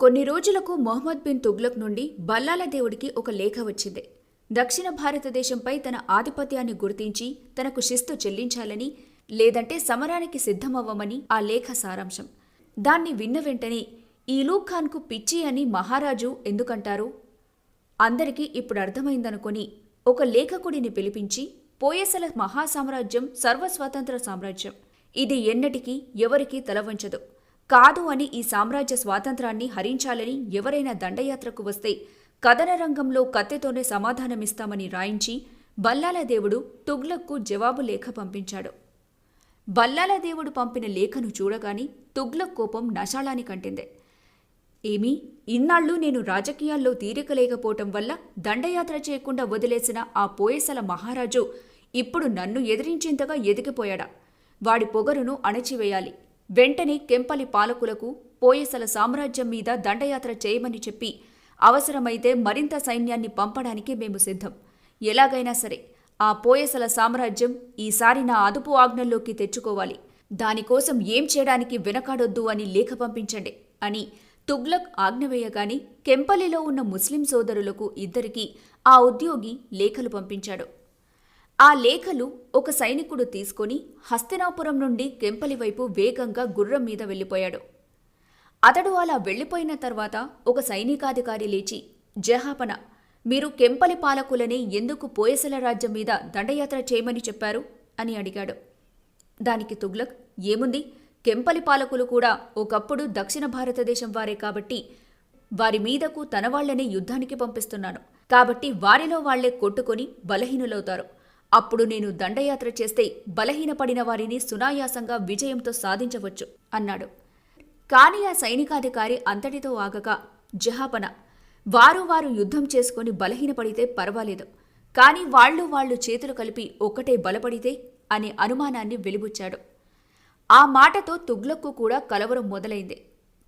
కొన్ని రోజులకు Mohammed bin Tughlaq నుండి బల్లాల దేవుడికి ఒక లేఖ వచ్చింది. దక్షిణ భారతదేశంపై తన ఆధిపత్యాన్ని గుర్తించి తనకు శిస్తు చెల్లించాలని లేదంటే సమరానికి సిద్ధమవ్వమని ఆ లేఖ సారాంశం. దాన్ని విన్న వెంటనే ఈలూక్ ఖాన్కు పిచ్చి అని మహారాజు ఎందుకంటారు? అందరికీ ఇప్పుడు అర్థమైందనుకొని ఒక లేఖకుడిని పిలిపించి పోయసల మహాసామ్రాజ్యం సర్వస్వతంత్ర సామ్రాజ్యం. ఇది ఎన్నటికీ ఎవరికీ తలవంచదు. కాదు అని ఈ సామ్రాజ్య స్వాతంత్రాన్ని హరించాలని ఎవరైనా దండయాత్రకు వస్తే కథన రంగంలో కత్తెతోనే సమాధానమిస్తామని రాయించి బల్లాల దేవుడు తుగ్లక్కు జవాబు లేఖ పంపించాడు. బల్లాల దేవుడు పంపిన లేఖను చూడగాని తుగ్లక్ కోపం నశాళాని కంటిందే. ఏమి? ఇన్నాళ్ళు నేను రాజకీయాల్లో తీరిక లేకపోవటం వల్ల దండయాత్ర చేయకుండా వదిలేసిన ఆ పోయసల మహారాజు ఇప్పుడు నన్ను ఎదిరించేంతగా ఎదిగిపోయాడా? వాడి పొగరును అణచివేయాలి. వెంటనే కెంపలి పాలకులకు పోయసల సామ్రాజ్యం మీద దండయాత్ర చేయమని చెప్పి అవసరమైతే మరింత సైన్యాన్ని పంపడానికి మేము సిద్ధం. ఎలాగైనా సరే ఆ పోయసల సామ్రాజ్యం ఈసారి నా అదుపు ఆజ్ఞల్లోకి తెచ్చుకోవాలి. దానికోసం ఏం చేయడానికి వెనకాడొద్దు అని లేఖ పంపించండి అని తుగ్లక్ ఆజ్ఞ వేయగానే కెంపలిలో ఉన్న ముస్లిం సోదరులకు ఇద్దరికీ ఆ ఉద్యోగి లేఖలు పంపించాడు. ఆ లేఖలు ఒక సైనికుడు తీసుకొని హస్తినాపురం నుండి కెంపలి వైపు వేగంగా గుర్రం మీద వెళ్ళిపోయాడు. అతడు అలా వెళ్ళిపోయిన తర్వాత ఒక సైనికాధికారి లేచి జహాపన మీరు కెంపలి పాలకులని ఎందుకు పోయసల రాజ్యం మీద దండయాత్ర చేయమని చెప్పారు? అని అడిగాడు. దానికి తుగ్లక్ ఏముంది? కెంపలి పాలకులు కూడా ఒకప్పుడు దక్షిణ భారతదేశం వారే కాబట్టి వారి మీదకు తన వాళ్ళనే యుద్ధానికి పంపిస్తున్నాను. కాబట్టి వారిలో వాళ్ళే కొట్టుకొని బలహీనులవుతారు. అప్పుడు నేను దండయాత్ర చేస్తే బలహీనపడిన వారిని సునాయాసంగా విజయంతో సాధించవచ్చు అన్నాడు. కాని ఆ సైనికాధికారి అంతటితో ఆగక జహాపన. వారు వారు యుద్ధం చేసుకుని బలహీనపడితే పర్వాలేదు కాని వాళ్ళు వాళ్ళు చేతులు కలిపి ఒక్కటే బలపడితే అనే అనుమానాన్ని వెలిబుచ్చాడు. ఆ మాటతో తుగ్లక్కు కూడా కలవరం మొదలైంది.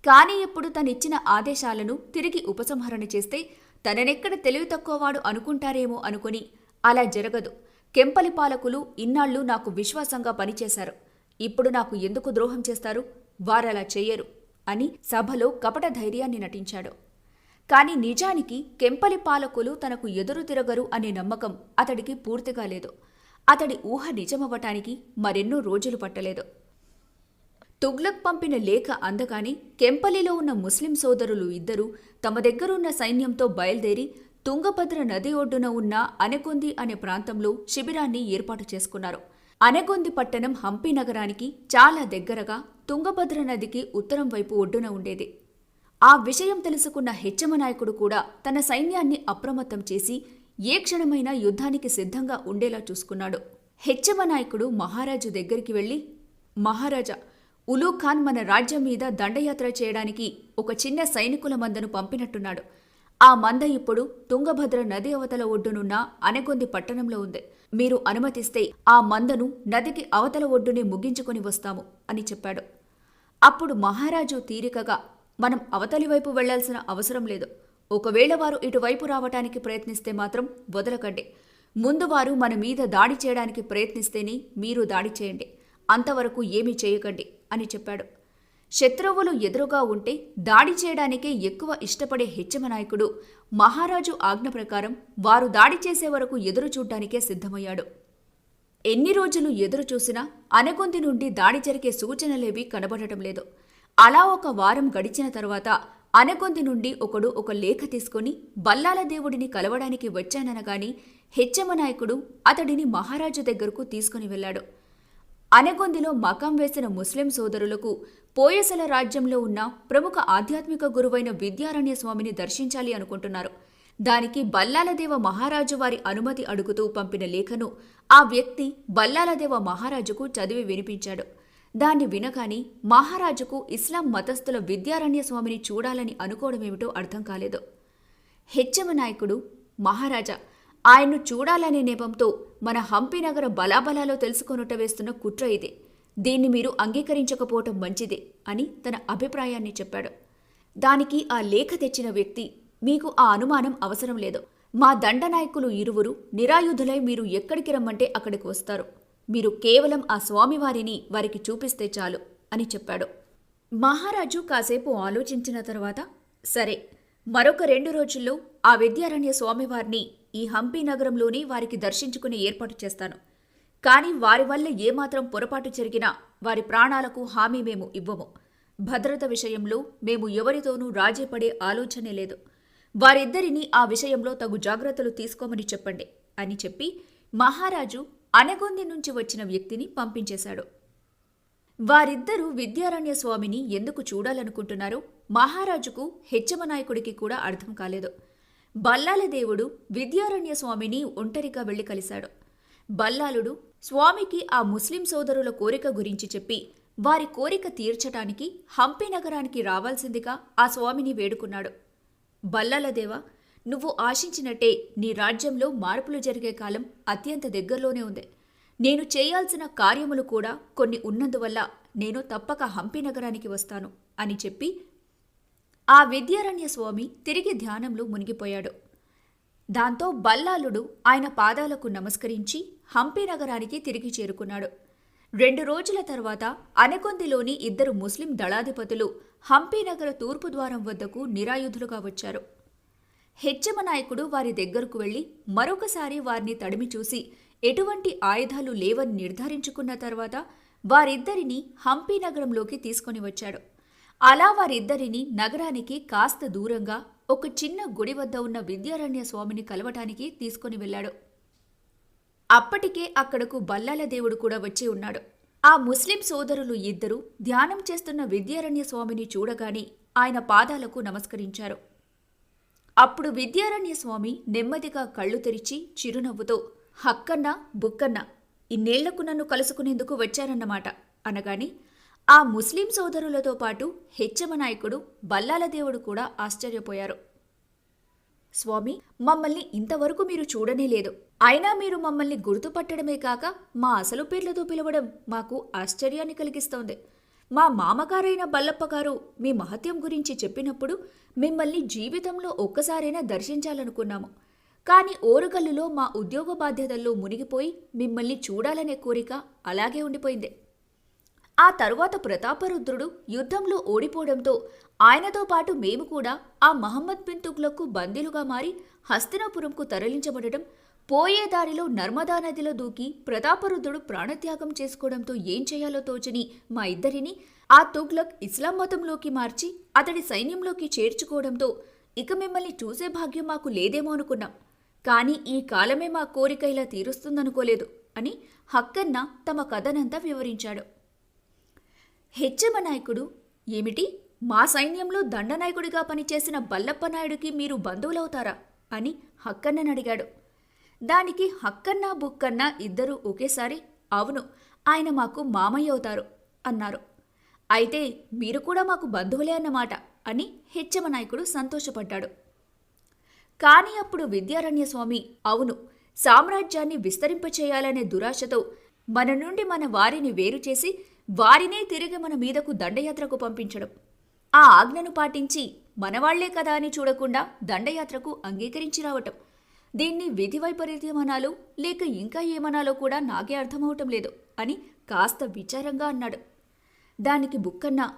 కాని ఇప్పుడు తనిచ్చిన ఆదేశాలను తిరిగి ఉపసంహరణ చేస్తే తననెక్కడ తెలివి తక్కువవాడు అనుకుంటారేమో అనుకుని అలా జరగదు. కెంపలి పాలకులు ఇన్నాళ్ళు నాకు విశ్వాసంగా పనిచేశారు. ఇప్పుడు నాకు ఎందుకు ద్రోహం చేస్తారు? వారలా చెయ్యరు అని సభలో కపట ధైర్యాన్ని నటించాడు. కాని నిజానికి కెంపలి పాలకులు తనకు ఎదురు తిరగరు అనే నమ్మకం అతడికి పూర్తిగా లేదు. అతడి ఊహ నిజమవ్వటానికి మరెన్నో రోజులు పట్టలేదు. తుగ్లక్ పంపిన లేఖ అందగానే కెంపలిలో ఉన్న ముస్లిం సోదరులు ఇద్దరూ తమ దగ్గరున్న సైన్యంతో బయలుదేరి తుంగభద్ర నది ఒడ్డున ఉన్న అనెగొంది అనే ప్రాంతంలో శిబిరాన్ని ఏర్పాటు చేసుకున్నారు. అనెగొంది పట్టణం హంపి నగరానికి చాలా దగ్గరగా తుంగభద్ర నదికి ఉత్తరం వైపు ఒడ్డున ఉండేది. ఆ విషయం తెలుసుకున్న హెచ్చమ నాయకుడు కూడా తన సైన్యాన్ని అప్రమత్తం చేసి ఏ క్షణమైనా యుద్ధానికి సిద్ధంగా ఉండేలా చూసుకున్నాడు. హెచ్చమ నాయకుడు మహారాజు దగ్గరికి వెళ్ళి మహారాజా ఉలూ ఖాన్ మన రాజ్యం మీద దండయాత్ర చేయడానికి ఒక చిన్న సైనికుల మందను పంపినట్టున్నాడు. ఆ మంద ఇప్పుడు తుంగభద్ర నది అవతల ఒడ్డునున్న అనెగొంది పట్టణంలో ఉంది. మీరు అనుమతిస్తే ఆ మందను నదికి అవతల ఒడ్డునే ముగించుకొని వస్తాము అని చెప్పాడు. అప్పుడు మహారాజు తీరికగా మనం అవతలి వైపు వెళ్ళాల్సిన అవసరం లేదు. ఒకవేళ వారు ఇటువైపు రావటానికి ప్రయత్నిస్తే మాత్రం వదలకండి. ముందు వారు మన మీద దాడి చేయడానికి ప్రయత్నిస్తేనే మీరు దాడి చేయండి. అంతవరకు ఏమీ చేయకండి అని చెప్పాడు. శత్రువులు ఎదురుగా ఉంటే దాడి చేయడానికే ఎక్కువ ఇష్టపడే హెచ్చమ నాయకుడు. మహారాజు ఆజ్ఞ ప్రకారం వారు దాడి చేసే వరకు ఎదురు చూడ్డానికే సిద్ధమయ్యాడు. ఎన్ని రోజులు ఎదురు చూసినా అనగొంది నుండి దాడి జరిగే సూచనలేవీ కనబడటం లేదు. అలా ఒక వారం గడిచిన తర్వాత అనగొంది నుండి ఒకడు ఒక లేఖ తీసుకుని బల్లాల దేవుడిని కలవడానికి వచ్చాననగాని హెచ్చమ నాయకుడు అతడిని మహారాజు దగ్గరకు తీసుకుని వెళ్ళాడు. అనగొందిలో మకాం వేసిన ముస్లిం సోదరులకు పోయసల రాజ్యంలో ఉన్న ప్రముఖ ఆధ్యాత్మిక గురువైన విద్యారణ్య స్వామిని దర్శించాలి అనుకుంటున్నారు. దానికి బల్లాలదేవ మహారాజు వారి అనుమతి అడుగుతూ పంపిన లేఖను ఆ వ్యక్తి బల్లాలదేవ మహారాజుకు చదివి వినిపించాడు. దాన్ని వినగానే మహారాజుకు ఇస్లాం మతస్థుల విద్యారణ్య స్వామిని చూడాలని అనుకోవడమేమిటో అర్థం కాలేదు. హెచ్చమ నాయకుడు మహారాజా ఆయన్ను చూడాలనే నెపంతో మన హంపి నగర బలాబలాలో తెలుసుకొనుట వేస్తున్న కుట్ర ఇదే. దీన్ని మీరు అంగీకరించకపోవటం మంచిదే అని తన అభిప్రాయాన్ని చెప్పాడు. దానికి ఆ లేఖ తెచ్చిన వ్యక్తి మీకు ఆ అనుమానం అవసరం లేదు. మా దండనాయకులు ఇరువురు నిరాయుధులై మీరు ఎక్కడికి రమ్మంటే అక్కడికి వస్తారు. మీరు కేవలం ఆ స్వామివారిని వారికి చూపిస్తే చాలు అని చెప్పాడు. మహారాజు కాసేపు ఆలోచించిన తర్వాత సరే మరొక రెండు రోజుల్లో ఆ విద్యారణ్య స్వామివారిని ఈ హంపి నగరంలోనే వారికి దర్శించుకునే ఏర్పాటు చేస్తాను. కానీ వారి వల్ల ఏమాత్రం పొరపాటు జరిగినా వారి ప్రాణాలకు హామీ మేము ఇవ్వము. భద్రత విషయంలో మేము ఎవరితోనూ రాజీపడే ఆలోచనే లేదు. వారిద్దరినీ ఆ విషయంలో తగు జాగ్రత్తలు తీసుకోమని చెప్పండి అని చెప్పి మహారాజు అనగొంది నుంచి వచ్చిన వ్యక్తిని పంపించేశాడు. వారిద్దరూ విద్యారణ్య స్వామిని ఎందుకు చూడాలనుకుంటున్నారో మహారాజుకు హెచ్చమనాయకుడికి కూడా అర్థం కాలేదు. బల్లాల దేవుడు విద్యారణ్య స్వామిని ఒంటరిగా వెళ్ళి కలిశాడు. బల్లాలుడు స్వామికి ఆ ముస్లిం సోదరుల కోరిక గురించి చెప్పి వారి కోరిక తీర్చటానికి హంపి నగరానికి రావాల్సిందిగా ఆ స్వామిని వేడుకున్నాడు. బల్లాలదేవ నువ్వు ఆశించినట్టే నీ రాజ్యంలో మార్పులు జరిగే కాలం అత్యంత దగ్గరలోనే ఉంది. నేను చేయాల్సిన కార్యములు కూడా కొన్ని ఉన్నందువల్ల నేను తప్పక హంపి నగరానికి వస్తాను అని చెప్పి ఆ విద్యారణ్య స్వామి తిరిగి ధ్యానంలో మునిగిపోయాడు. దాంతో బల్లాలుడు ఆయన పాదాలకు నమస్కరించి హంపి నగరానికి తిరిగి చేరుకున్నాడు. రెండు రోజుల తర్వాత అనకొందిలోని ఇద్దరు ముస్లిం దళాధిపతులు హంపీనగర తూర్పు ద్వారం వద్దకు నిరాయుధులుగా వచ్చారు. హెచ్చమ నాయకుడు వారి దగ్గరకు వెళ్ళి మరొకసారి వారిని తడిమి చూసి ఎటువంటి ఆయుధాలు లేవని నిర్ధారించుకున్న తర్వాత వారిద్దరిని హంపీనగరంలోకి తీసుకొని వచ్చాడు. అలా వారిద్దరిని నగరానికి కాస్త దూరంగా ఒక చిన్న గుడి వద్ద ఉన్న విద్యారణ్య స్వామిని కలవటానికి తీసుకొని వెళ్ళాడు. అప్పటికే అక్కడకు బల్లాల దేవుడు కూడా వచ్చి ఉన్నాడు. ఆ ముస్లిం సోదరులు ఇద్దరూ ధ్యానం చేస్తున్న విద్యారణ్య స్వామిని చూడగానే ఆయన పాదాలకు నమస్కరించారు. అప్పుడు విద్యారణ్య స్వామి నెమ్మదిగా కళ్ళు తెరిచి చిరునవ్వుతో హక్కన్న బుక్కన్న ఇన్నేళ్ళకు నన్ను కలుసుకునేందుకు వచ్చారన్నమాట అనగాని ఆ ముస్లిం సోదరులతో పాటు హెచ్చమ నాయకుడు బల్లాల దేవుడు కూడా ఆశ్చర్యపోయారు. స్వామి మమ్మల్ని ఇంతవరకు మీరు చూడనే లేదు. అయినా మీరు మమ్మల్ని గుర్తుపట్టడమే కాక మా అసలు పేర్లతో పిలవడం మాకు ఆశ్చర్యాన్ని కలిగిస్తోంది. మా మామగారైన బల్లప్ప గారు మీ మహత్యం గురించి చెప్పినప్పుడు మిమ్మల్ని జీవితంలో ఒక్కసారైనా దర్శించాలనుకున్నాము. కానీ ఓరుకల్లులో మా ఉద్యోగ బాధ్యతల్లో మునిగిపోయి మిమ్మల్ని చూడాలనే కోరిక అలాగే ఉండిపోయింది. ఆ తరువాత ప్రతాపరుద్రుడు యుద్ధంలో ఓడిపోవడంతో ఆయనతో పాటు మేము కూడా ఆ మహమ్మద్ బిన్ తుగ్లకు బందీలుగా మారి హస్తినాపురంకు తరలించబడటం పోయే దారిలో నర్మదా నదిలో దూకి ప్రతాపరుద్రుడు ప్రాణత్యాగం చేసుకోవడంతో ఏం చేయాలో తోచని మా ఇద్దరిని ఆ తుగ్లక్ ఇస్లాం మతంలోకి మార్చి అతడి సైన్యంలోకి చేర్చుకోవడంతో ఇక మిమ్మల్ని చూసే భాగ్యం మాకు లేదేమో అనుకున్నాం. కానీ ఈ కాలమే మా కోరిక ఇలా తీరుస్తుందనుకోలేదు అని హక్కన్న తమ కథనంతా వివరించాడు. హెచ్చమ నాయకుడు ఏమిటి? మా సైన్యంలో దండనాయకుడిగా పనిచేసిన బల్లప్ప నాయుడికి మీరు బంధువులవుతారా? అని హక్కన్నని అడిగాడు. దానికి హక్కన్న బుక్కన్న ఇద్దరూ ఒకేసారి అవును ఆయన మాకు మామయ్య అవుతారు అన్నారు. అయితే మీరు కూడా మాకు బంధువులే అన్నమాట అని హెచ్చమ నాయకుడు సంతోషపడ్డాడు. కాని అప్పుడు విద్యారణ్య స్వామి అవును సామ్రాజ్యాన్ని విస్తరింపచేయాలనే దురాశతో మన నుండి మన వారిని వేరు చేసి వారినే తిరిగి మన మీదకు దండయాత్రకు పంపించడం. ఆ ఆజ్ఞను పాటించి మనవాళ్ళే కదా అని చూడకుండా దండయాత్రకు అంగీకరించి రావటం. దీన్ని విధి వైపరీత్యం అనాలో లేక ఇంకా ఏమనాలో కూడా నాకే అర్థమవటం లేదు అని కాస్త విచారంగా అన్నాడు. దానికి బుక్కన్నా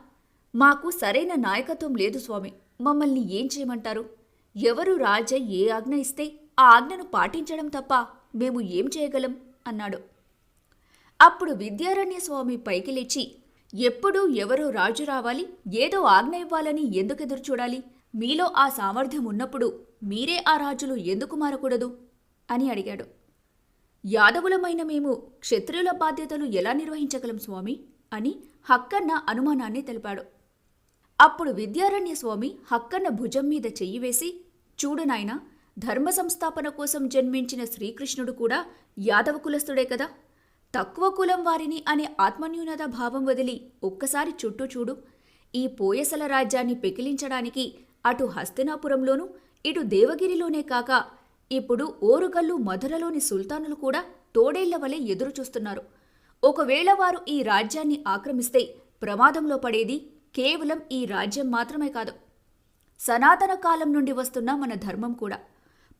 మాకు సరైన నాయకత్వం లేదు స్వామి మమ్మల్ని ఏం చేయమంటారు? ఎవరు రాజ ఏ ఆజ్ఞ ఇస్తే ఆ ఆజ్ఞను పాటించడం తప్ప మేము ఏం చేయగలం? అన్నాడు. అప్పుడు విద్యారణ్య స్వామి పైకి లేచి ఎప్పుడూ ఎవరో రాజు రావాలి ఏదో ఆజ్ఞ ఇవ్వాలని ఎందుకెదురు చూడాలి? మీలో ఆ సామర్థ్యం ఉన్నప్పుడు మీరే ఆ రాజులు ఎందుకు మారకూడదు? అని అడిగాడు. యాదవులమైన మేము క్షత్రియుల బాధ్యతలు ఎలా నిర్వహించగలం స్వామి? అని హక్కన్న అనుమానాన్ని తెలిపాడు. అప్పుడు విద్యారణ్య స్వామి హక్కన్న భుజం మీద చెయ్యి వేసి చూడు నాయనా ధర్మ సంస్థాపన కోసం జన్మించిన శ్రీకృష్ణుడు కూడా యాదవ కులస్తుడే కదా? తక్కువ కులం వారిని అనే ఆత్మన్యూనత భావం వదిలి ఒక్కసారి చుట్టూ చూడు. ఈ పోయసల రాజ్యాన్ని పెకిలించడానికి అటు హస్తినాపురంలోనూ ఇటు దేవగిరిలోనే కాక ఇప్పుడు ఓరుగల్లు మధురలోని సుల్తానులు కూడా తోడేళ్ళ వలె ఎదురుచూస్తున్నారు ఒకవేళ వారు ఈ రాజ్యాన్ని ఆక్రమిస్తే ప్రమాదంలో పడేది కేవలం ఈ రాజ్యం మాత్రమే కాదు. సనాతన కాలం నుండి వస్తున్న మన ధర్మం కూడా.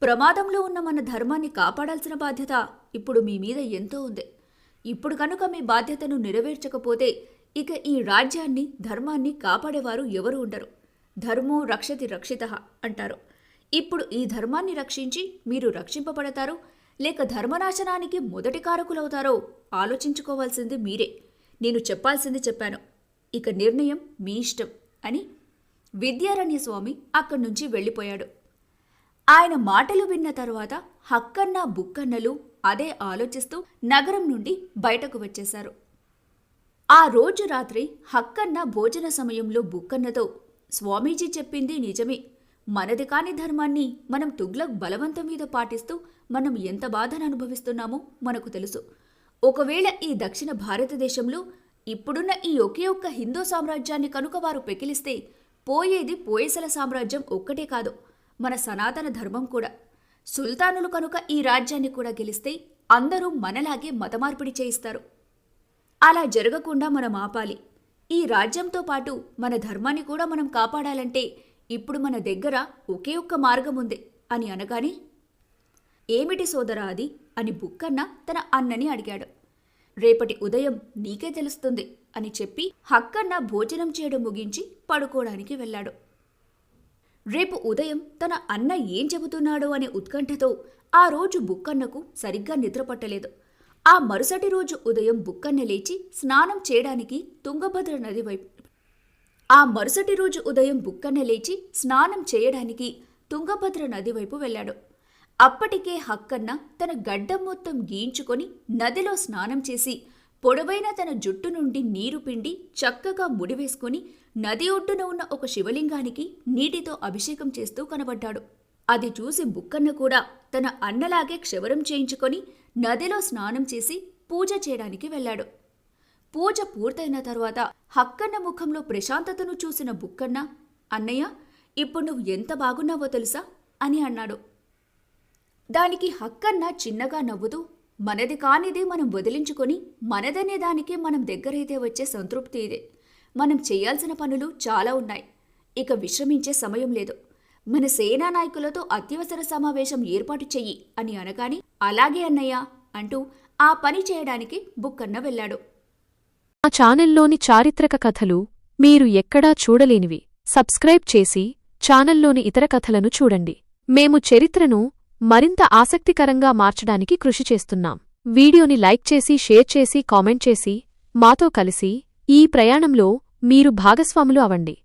ప్రమాదంలో ఉన్న మన ధర్మాన్ని కాపాడాల్సిన బాధ్యత ఇప్పుడు మీ మీద ఎంతో ఉంది. ఇప్పుడు కనుక మీ బాధ్యతను నెరవేర్చకపోతే ఇక ఈ రాజ్యాన్ని ధర్మాన్ని కాపాడేవారు ఎవరు ఉండరు. ధర్మో రక్షతి రక్షిత అంటారు. ఇప్పుడు ఈ ధర్మాన్ని రక్షించి మీరు రక్షింపబడతారో లేక ధర్మనాశనానికి మొదటి కారకులవుతారో ఆలోచించుకోవాల్సింది మీరే. నేను చెప్పాల్సింది చెప్పాను. ఇక నిర్ణయం మీ ఇష్టం అని విద్యారణ్య స్వామి అక్కడి నుంచి వెళ్ళిపోయాడు. ఆయన మాటలు విన్న తరువాత హక్కన్న బుక్కన్నలు అదే ఆలోచిస్తూ నగరం నుండి బయటకు వచ్చేశారు. ఆ రోజు రాత్రి హక్కన్న భోజన సమయంలో బుక్కన్నతో స్వామీజీ చెప్పింది నిజమే. మనది కాని ధర్మాన్ని మనం తుగ్లక్ బలవంతం మీద పాటిస్తూ మనం ఎంత బాధను అనుభవిస్తున్నామో మనకు తెలుసు. ఒకవేళ ఈ దక్షిణ భారతదేశంలో ఇప్పుడున్న ఈ ఒకే ఒక్క హిందూ సామ్రాజ్యాన్ని కనుక వారు పెకిలిస్తే పోయేది పోయేసల సామ్రాజ్యం ఒక్కటే కాదు మన సనాతన ధర్మం కూడా. సుల్తానులు కనుక ఈ రాజ్యాన్ని కూడా గెలిస్తే అందరూ మనలాగే మతమార్పిడి చేయిస్తారు. అలా జరగకుండా మనం ఆపాలి. ఈ రాజ్యంతో పాటు మన ధర్మాన్ని కూడా మనం కాపాడాలంటే ఇప్పుడు మన దగ్గర ఒకే ఒక్క మార్గం ఉంది అని అనగానే ఏమిటి సోదరా అది? అని బుక్కన్న తన అన్నని అడిగాడు. రేపటి ఉదయం నీకే తెలుస్తుంది అని చెప్పి హక్కన్న భోజనం చేయడం ముగించి పడుకోవడానికి వెళ్ళాడు. రేపు ఉదయం తన అన్న ఏం చెబుతున్నాడో అనే ఉత్కంఠతో ఆ రోజు బుక్కన్నకు సరిగ్గా నిద్రపట్టలేదు. ఆ మరుసటి రోజు ఉదయం బుక్కన్న లేచి స్నానం చేయడానికి తుంగభద్ర నది వైపు ఆ మరుసటి రోజు ఉదయం బుక్కన్న లేచి స్నానం చేయడానికి తుంగభద్ర నది వైపు వెళ్ళాడు. అప్పటికే హక్కన్న తన గడ్డం మొత్తం గీయించుకొని నదిలో స్నానం చేసి పొడవైన తన జుట్టు నుండి నీరు పిండి చక్కగా ముడివేసుకుని నది ఒడ్డున ఉన్న ఒక శివలింగానికి నీటితో అభిషేకం చేస్తూ కనబడ్డాడు. అది చూసి బుక్కన్న కూడా తన అన్నలాగే క్షవరం చేయించుకొని నదిలో స్నానం చేసి పూజ చేయడానికి వెళ్ళాడు. పూజ పూర్తయిన తర్వాత హక్కన్న ముఖంలో ప్రశాంతతను చూసిన బుక్కన్న అన్నయ్య ఇప్పుడు నువ్వు ఎంత బాగున్నావో తెలుసా? అని అన్నాడు. దానికి హక్కన్న చిన్నగా నవ్వుతూ మనది కానిదే మనం వదిలించుకొని మనదనే దానికి మనం దగ్గరైతే వచ్చే సంతృప్తి ఇదే. మనం చేయాల్సిన పనులు చాలా ఉన్నాయి. ఇక విశ్రమించే సమయం లేదు. మన సేనా నాయకులతో అత్యవసర సమావేశం ఏర్పాటు చెయ్యి అని అనగాని అలాగే అన్నయ్య అంటూ ఆ పని చేయడానికి బుక్కన్న వెళ్ళాడు. మా ఛానల్లోని చారిత్రక కథలు మీరు ఎక్కడా చూడలేనివి. సబ్స్క్రైబ్ చేసి ఛానల్లోని ఇతర కథలను చూడండి. మేము చరిత్రను మరింత ఆసక్తికరంగా మార్చడానికి కృషి చేస్తున్నాం. వీడియోని లైక్ చేసి షేర్ చేసి కామెంట్ చేసి మాతో కలిసి ఈ ప్రయాణంలో మీరు భాగస్వాములు అవండి